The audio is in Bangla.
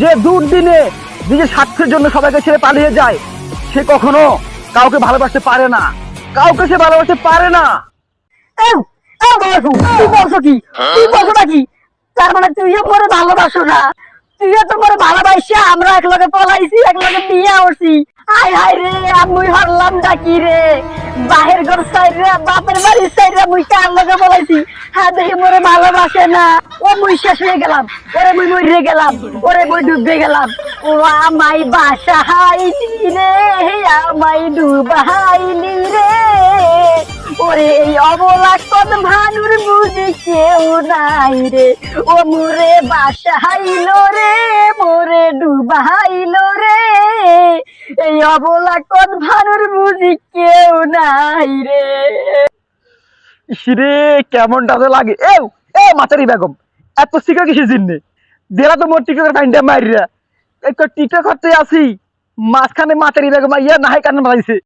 যে দুর্দিনে নিজের স্বার্থের জন্য সবাইকে ছেড়ে পালিয়ে যায়, সে কখনো কাউকে ভালোবাসতে পারে না। কাউকে সে ভালোবাসতে পারে না। কি? তুই মানে ভালোবাসো না। তুইও তো ভালোবাসি আমরা এক লগে পলাইছি এক লগে বিয়ে হচ্ছি আয় হায় রে, আমি হারলাম ডাকি রে? বাহির ঘর সাইড রে, বাপের বাড়ির সাইড রে মুই কার লগে পলাইছি হ্যাঁ দেখি মোরে ভালোবাসে না। ও মুই শেষ হয়ে গেলাম। ওরে মুই মরে গেলাম। ওরে মুই ডুবে গেলাম। ও আমাই বাসা হাইলি রে আমাই ডুবাইলি রে। ওরে এই অবলা কত ভানুর বুঝি কেউ নাই রে। ও মোরে বাসাইল রে, মোরে ডুবাইল রে এই অবলা কোন ভানুর বুঝি কেউ নাই রে। ইসরে কেমনটা তো লাগে। এ এ মাচারি বেগম, এত শিকার কিসের জিন্নে? দেরা তো মোর টিকেটের ফাইনটা মারিরা একটা টিকা করতে আসি, মাঝখানে মাচারি বেগম ইয়া নাহাই কান্না মারাইছে